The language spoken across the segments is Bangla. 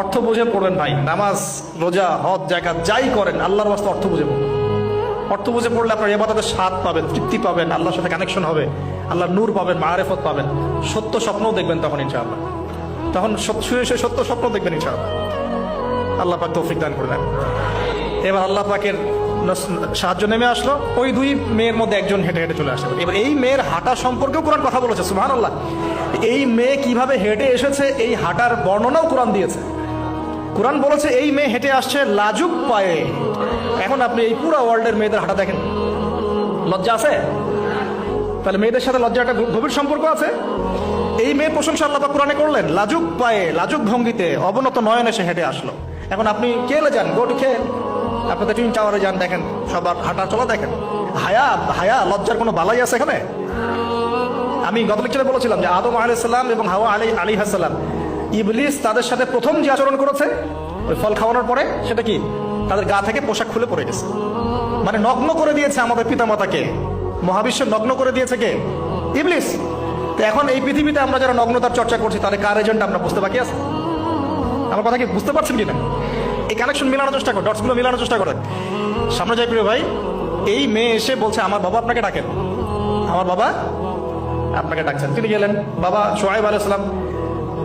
অর্থ বুঝে পড়বেন ভাই। নামাজ, রোজা, হজ জাকাত যাই করেন, আল্লাহর বাস্তে অর্থ বুঝে পড়বেন। অর্থ বুঝে পড়লে আপনার এবাদতের স্বাদ পাবেন, তৃপ্তি পাবেন, আল্লাহর সাথে কানেকশন হবে, আল্লাহর নূর পাবেন, মারেফত পাবেন। সত্য স্বপ্নও দেখবেন তখন ইনশাআল্লাহ। তখন শুয়ে শুয়ে সত্য স্বপ্ন দেখবেন ইনশাআল্লাহ। আল্লাহ পাক তৌফিক দান করে দেন। এবার আল্লাহ পাকের সাহায্য নেমে আসলো। ওই দুই মেয়ের মধ্যে একজন হেঁটে হেঁটে চলে আসলো। এবার এই মেয়ের হাঁটা সম্পর্কেও কোরআন কথা বলেছে সুহান আল্লাহ এই মেয়ে কীভাবে হেঁটে এসেছে, এই হাঁটার বর্ণনাও কোরআন দিয়েছে। কোরআন বলেছে, এই মেয়ে হেঁটে আসছে লাজুক পায়ে। এখন আপনি এই পুরো ওয়ার্ল্ডের মেয়েদের হাঁটা দেখেন। লজ্জা আছে? তাহলে মেয়েদের সাথে লজ্জা একটা গভ- গভীর সম্পর্ক আছে? এই মেয়ে প্রশংসা আল্লাহ কোরআনে করলেন, লাজুক পায়ে, লাজুক ভঙ্গিতে, অবনত নয়নে সে হেঁটে আসলো। এখন আপনি কেলে যান? গোট খেয়ে আপনাদের টুইন টাওয়ারে যান, দেখেন, সবার হাঁটা চলা দেখেন। হায়া হায়া, লজ্জার কোনো বালাই আছে এখানে? আমি গত লেকচারে বলেছিলাম যে আদম আলাইসাল্লাম এবং হাওয়া আলী আলী হাসাল্লাম ইবলিস তাদের সাথে প্রথম যে আচরণ করেছে, ওই ফল খাওয়ানোর পরে, সেটা কি? তাদের গা থেকে পোশাক খুলে পড়ে গেছে। মানে নগ্ন করে দিয়েছে আমাদের পিতামাতাকে। মহাবিশ্ব নগ্ন করে দিয়েছে কে? ইবলিস। তো এখন এই পৃথিবীতে আমরা যারা নগ্নতার চর্চা করছি তাহলে কার এজেন্ট আমরা বুঝতে বাকি আছে? আমার কথা কি বুঝতে পারছেন কিনা? এই কানেকশন মিলানোর চেষ্টা করো ডটসগুলো মিলানোর চেষ্টা করেন। সামনে যাই প্রিয় ভাই, এই মেয়ে এসে বলছে, আমার বাবা আপনাকে ডাকেন। আমার বাবা আপনাকে ডাকছেন। তিনি গেলেন। বাবা সোহাইব আলাইসালাম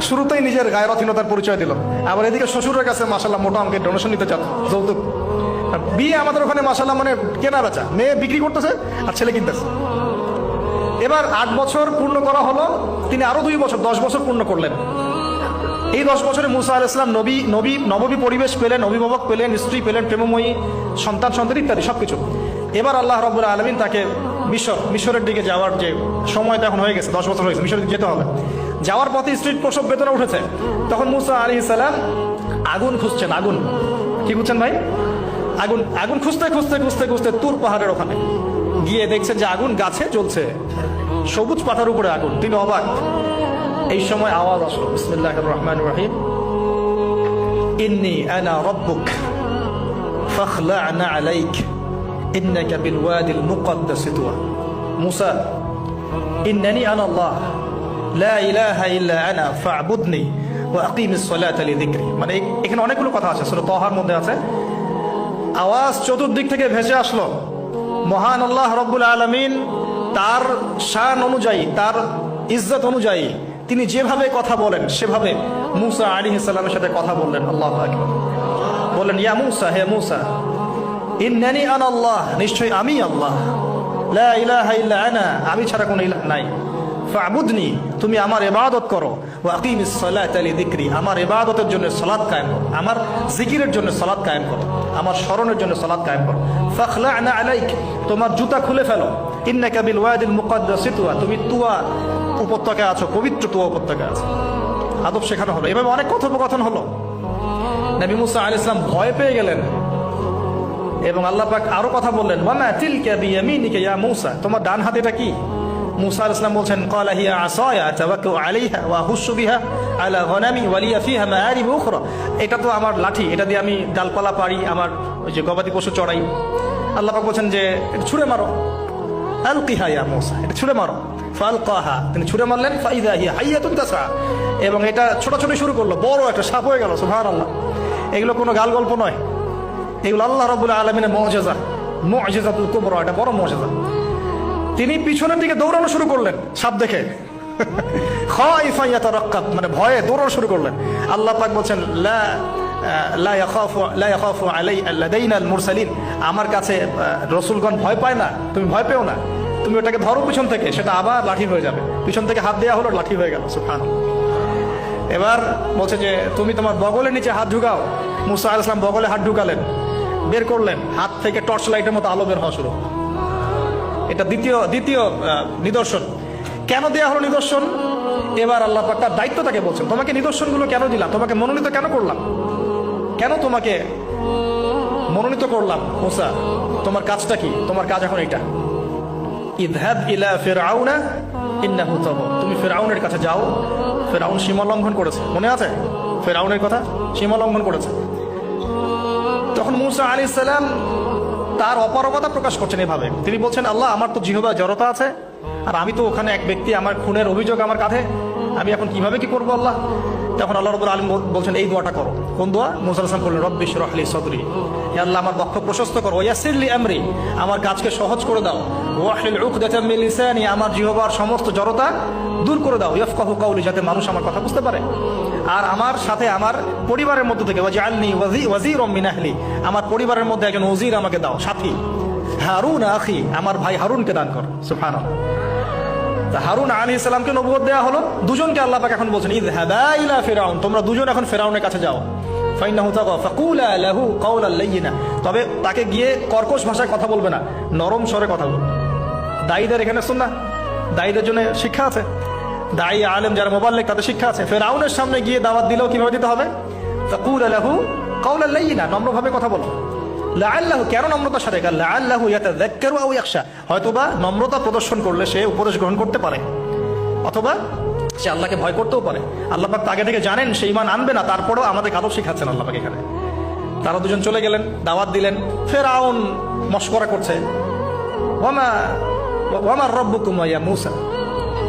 শুরুতেই নিজের গায়রথীনতার পরিচয় দিল। আবার এদিকে শ্বশুরের কাছে মাসাল্লাহ মোটা অঙ্কের ডোনেশন নিতে চান। যৌতুক। বিয়ে আমাদের ওখানে মাসাল্লাহ মানে কেনা বেচা। মেয়ে বিক্রি করতেছে আর ছেলে কিনতেছে। এবার আট বছর পূর্ণ করা হলো। তিনি আরও দুই বছর, দশ বছর পূর্ণ করলেন। এই দশ বছরে মুসা আল ইসলাম নবী নবী নববী পরিবেশ পেলেন, অভিভাবক পেলেন, স্ত্রী পেলেন, প্রেমময়ী, সন্তান সন্তান ইত্যাদি সবকিছু। এবার আল্লাহ রব্বুল আলমিন তাকে মিশর, মিশরের দিকে যাওয়ার যে সময় তখন হয়ে গেছে, দশ বছর হয়েছে মিশরের দিকে যেতে হবে। যাওয়ার পথে স্ত্রীর প্রসব বেতনে উঠেছে। তখন মুসা আলী সালাম আগুন খুঁজছেন, আগুন। কি খুঁজছেন ভাই? আগুন আগুন খুঁজতে খুঁজতে খুঁজতে খুঁজতে তুর পাহাড়ের ওখানে। গিয়ে দেখছেন যে আগুন গাছে জ্বলছে। সবুজ পাতার উপরে আগুন তিনি অবাক। এই সময় আওয়াজ আসলো বিসমিল্লাহ রহমান রহিম। ইন্নি আনা রব্বুক ইন্নাকা বিল ওয়াদিল মুকদ্দাস তুয়া মুসা ইন্নানি আনা আল্লাহ লা ইলাহা ইল্লা আনা ফাবুদনি ওয়া আকিমিস সালাতা লিযিকরি মানে এখানে অনেকগুলো কথা আছে। সূরা তাহার মধ্যে আছে। আওয়াজ চতুর্দিক থেকে ভেসে আসলো। মহান আল্লাহ রব্বুল আলমিন তার শান অনুযায়ী, তার ইজ্জত অনুযায়ী তিনি যেভাবে কথা বলেন, সেভাবে মুসা আলী ইসলামের সাথে কথা বললেন। আল্লাহ বললেন, ইয়া মুসা, হে মুসা ইন্নানি আন আল্লাহ, নিশ্চয়ই আমি আল্লাহ। লা আমি ছাড়া কোনো ইলাহ নাই। ফাবুদনি, তুমি আমার ইবাদত করো। সালাতা লিযিকরি, আমার ইবাদতের জন্য সলাদ কায়েম করো। আমার জিকিরের জন্য সলাদ কায়েম করো। আমার স্মরণের জন্য সলাদ কায়েম করো। ফাখলা'না আলাইক, তোমার জুতা খুলে ফেলো। ইন্নাকা বিল ওয়াদিল মুকাদ্দাসি তুয়া তুমি তুয়া উপত্যকায় আছো, পবিত্র তুয়া উপত্যকায় আছো। আদব শেখানো হলো। এভাবে অনেক কথোপকথন হলো। নবী মুসা আলাইহিস সালাম ভয় পেয়ে গেলেন। এবং আল্লাহ পাক আরও কথা বললেন, ওয়ামা তিলকা বিয়ামিনিকা ইয়া মূসা? তোমার ডান হাত এটা কি? মুসা আলাইহিস সালাম বলছেন, ক্বালা হিয়া আসায়া তাওয়াক্কাউ আলাইহা ওয়া হুসু বিহা আলা গনামি ওয়া লিয়া ফিহা মাআরিব উখরা। এটা তো আমার লাঠি, এটা দিয়ে আমি ডালপালা পারি আমার ওই যে গবাদি পশু চড়াই। আল্লাহ পাক বলছেন যে ছুঁড়ে মারো। আলকিহা ইয়া মূসা। এটা ছুঁড়ে মারো। ফালকাহা। তিনি ছুঁড়ে মারলেন, ফাইদা হিয়া হাইয়াতুন তাসা এবং এটা ছোটাছুটি শুরু করল, বড় একটা সাপ হয়ে গেল, সুবহানাল্লাহ। এগুলো কোনো গাল গল্প নয়। এগুলো আল্লাহ রবুল আলমিনের মজেজা। মজেজাতুল কুমরা এটা বড় মজেজা। তিনি পিছনের দিকে দৌড়ানো শুরু করলেন, সাপ দেখে। মানে ভয়ে দৌড়ানো শুরু করলেন। আল্লাহ পাক বলছেন আমার কাছে রসুলগণ ভয় পায় না, তুমি ভয় পেও না। তুমি ওটাকে ধরো পিছন থেকে, সেটা আবার লাঠি হয়ে যাবে। পিছন থেকে হাত দেওয়া হলো, লাঠি হয়ে গেল, সুবহানাল্লাহ। এবার বলছে যে, তুমি তোমার বগলের নিচে হাত ঢুকাও। মুসা আল ইসলাম বগলে হাত ঢুকালেন। বের করলেন, হাত থেকে টর্চ লাইটের মতো আলো বের হওয়া শুরু। এটা দ্বিতীয় দ্বিতীয় নিদর্শন। কেন দেয়া হলো নিদর্শন? এবার আল্লাহ তার দায়িত্ব তাকে বলছেন, তোমাকে নিদর্শনগুলো কেন দিলাম? তোমাকে মনোনীত কেন করলাম? কেন তোমাকে মনোনীত করলাম? মুসা, তোমার কাজটা কি? তোমার কাজ এখন এটা। ইলা তুমি ফিরআউনের কাছে যাও। ফিরআউন সীমা লঙ্ঘন করেছে। মনে আছে? ফিরআউনের কথা? সীমা লঙ্ঘন করেছে। তখন মুসা আলী সালাম তার অপারগতা প্রকাশ করছেন এভাবে। তিনি বলছেন, আল্লাহ, আমার তো জিহবা জড়তা আছে, আর আমি তো ওখানে এক ব্যক্তি, আমার খুনের অভিযোগ আমার কাঁধে। আমি এখন কীভাবে কি করব আল্লাহ? তখন আল্লাহ রবুল আলম বলছেন, এই দোয়াটা করো। কোন দোয়া? মুসা আসলাম করলেন রব্বিশ রহলি সদরি। আল্লাহ, আমার বক্ষ প্রশস্ত করো। ইয়াসিরলি আমরি। আমার কাজকে সহজ করে দাও। ওয়াহলিল উকদাতাম মিন লিসানি। আমার জিহবার সমস্ত জড়তা দূর করে দাও। ইয়াফকাহু কাউলি যাতে মানুষ আমার কথা বুঝতে পারে। আর আমার সাথে আমার পরিবারের মধ্যে থেকে, ওয়াজআলনি ওয়াজি ওয়াজির মিন আহলি আমার পরিবারের মধ্যে একজন ওজির আমাকে দাও, সাথী। হারুন আখি, আমার ভাই হারুনকে দান কর তা হারুন আলী ইসলামকে নবুয়ত দেওয়া হলো, দুজনকে আল্লাহ এখন বলছেন ইদ ইলা ফেরাউন তোমরা দুজন এখন ফেরাউনের কাছে যাও। তবে তাকে গিয়ে কর্কশ ভাষায় কথা বলবে না, নরম স্বরে কথা বলবে। দায়ীদের এখানে শুন না দায়ীদের জন্য শিক্ষা আছে। দায়ী আলেম যারা মোবাল্লেক, তাদের শিক্ষা আছে। ফেরাউনের সামনে গিয়ে দাওয়াত দিলেও কীভাবে দিতে হবে? ফাকুলা লাহু কাওলাল লাইয়িনা নম্রভাবে কথা বলো। লাআল্লাহু, কেন নম্রতার সাথে? আও ইয়াখশা। হয়তোবা নম্রতা প্রদর্শন করলে সে উপদেশ গ্রহণ করতে পারে। অথবা সে আল্লাহকে ভয় করতেও পারে। আল্লাহ পাক আগে থেকে জানেন, সে ইমান আনবে না, তারপরেও আমাদের আদব শিখাচ্ছেন আল্লাহ পাক এখানে। তারা দুজন চলে গেলেন, দাওয়াত দিলেন। ফেরাউন মস্করা করছে। ওয়ামা, ওয়ামার রব্বুকুম ইয়া মূসা।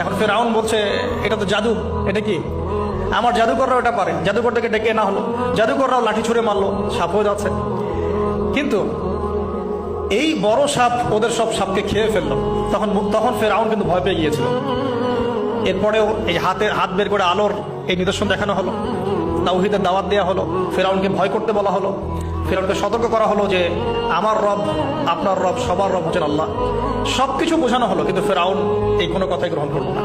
এখন ফেরাউন বলছে, এটা তো জাদু, এটা কি? আমার জাদুকররাও এটা পারে, জাদুকরটাকে ডেকে না হলো। জাদুকররাও লাঠি ছুঁড়ে মারলো, সাপ হয়ে যাচ্ছে। কিন্তু এই বড় সাপ ওদের সব সাপকে খেয়ে ফেলল। তখন তখন ফেরাউন কিন্তু ভয় পেয়ে গিয়েছিল। এরপরেও এই হাতে, হাত বের করে আলোর এই নিদর্শন দেখানো হলো। তাওহিদের দাওয়াত দেওয়া হলো। ফেরাউনকে ভয় করতে বলা হলো। ফেরাউনকে সতর্ক করা হলো যে আমার রব, আপনার রব, সবার রব হচ্ছেন আল্লাহ। সব কিছু বোঝানো হলো, কিন্তু ফেরাউন এই কোনো কথাই গ্রহণ করল না।